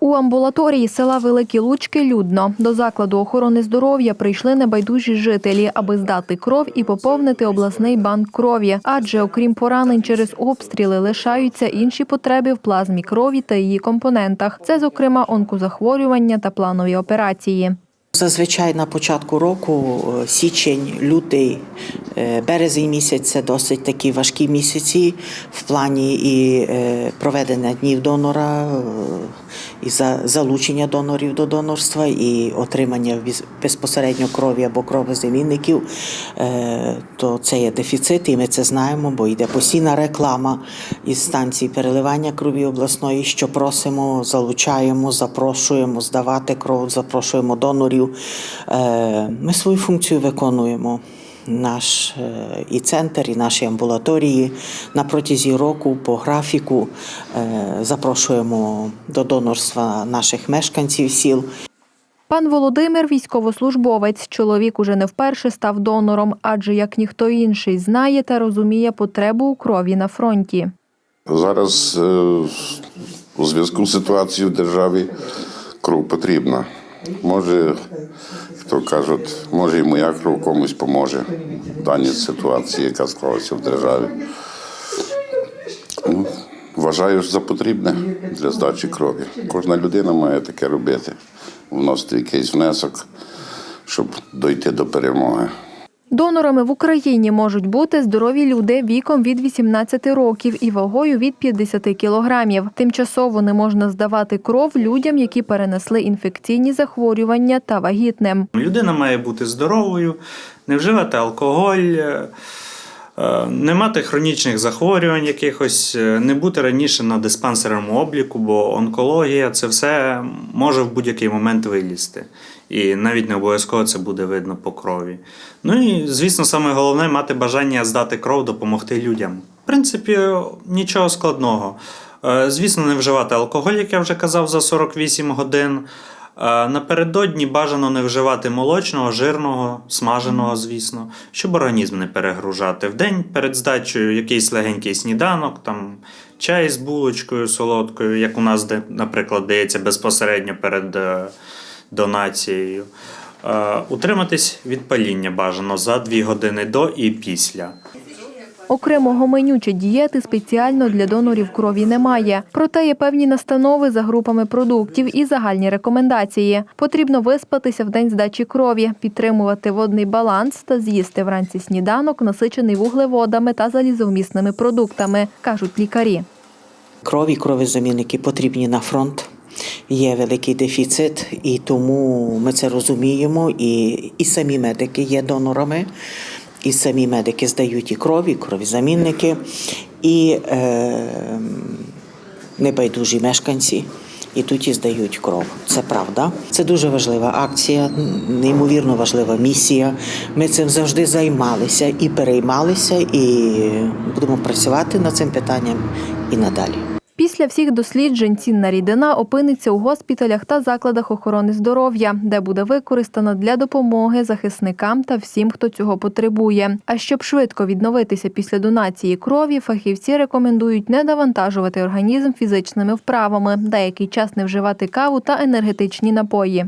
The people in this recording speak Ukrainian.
У амбулаторії села Великі Лучки людно. До закладу охорони здоров'я прийшли небайдужі жителі, аби здати кров і поповнити обласний банк крові. Адже окрім поранень через обстріли лишаються інші потреби в плазмі крові та її компонентах. Це, зокрема, онкозахворювання та планові операції. Зазвичай на початку року, е, січень, лютий, березень місяць це досить такі важкі місяці в плані і е, проведення днів донора, е, і за- залучення донорів до донорства, і отримання безпосередньо крові або кровозамінників. Е, То це є дефіцит, і ми це знаємо, бо йде постійна реклама із станції переливання крові обласної, що просимо, залучаємо, запрошуємо здавати кров, запрошуємо донорів. Е, Ми свою функцію виконуємо. Наш е, і центр, і наші амбулаторії на протязі року по графіку е, запрошуємо до донорства наших мешканців сіл. Пан Володимир військовослужбовець. Чоловік уже не вперше став донором, адже як ніхто інший знає та розуміє потребу у крові на фронті. Зараз е, у зв'язку з ситуацією в державі кров потрібна. Може, хто кажуть, може і моя кров комусь поможе в даній ситуації, яка склалася в державі. Ну, вважаю за потрібне для здачі крові. Кожна людина має таке робити, вносити якийсь внесок, щоб дойти до перемоги. Донорами в Україні можуть бути здорові люди віком від 18 років і вагою від 50 кілограмів. Тимчасово не можна здавати кров людям, які перенесли інфекційні захворювання та вагітним. Людина має бути здоровою, не вживати алкоголь, е, не мати хронічних захворювань якихось, е, не бути раніше на диспансерному обліку, бо онкологія це все може в будь-який момент вилізти. І навіть не обов'язково це буде видно по крові. Ну і, звісно, саме головне мати бажання здати кров, допомогти людям. В принципі, нічого складного. Е, Звісно, не вживати алкоголь, як я вже казав, за 48 годин. Е, Напередодні бажано не вживати молочного, жирного, смаженого, звісно, щоб організм не перегружати. В день перед здачею якийсь легенький сніданок, там чай з булочкою солодкою, як у нас, де, наприклад, дається безпосередньо перед е, донацією. Е, Утриматись від паління бажано за 2 години до і після. Окремого меню чи дієти спеціально для донорів крові немає. Проте є певні настанови за групами продуктів і загальні рекомендації. Потрібно виспатися в день здачі крові, підтримувати водний баланс та з'їсти вранці сніданок, насичений вуглеводами та залізовмісними продуктами, кажуть лікарі. Крові, кровозамінники потрібні на фронт. Є великий дефіцит, і тому ми це розуміємо. І, і самі медики є донорами, і самі медики здають і крові, і кровізамінники, і е, небайдужі мешканці. І тут і здають кров. Це правда. Це дуже важлива акція, неймовірно важлива місія. Ми цим завжди займалися і переймалися, і будемо працювати над цим питанням і надалі. Після всіх досліджень цінна рідина опиниться у госпіталях та закладах охорони здоров'я, де буде використана для допомоги захисникам та всім, хто цього потребує. А щоб швидко відновитися після донації крові, фахівці рекомендують не навантажувати організм фізичними вправами, деякий час не вживати каву та енергетичні напої.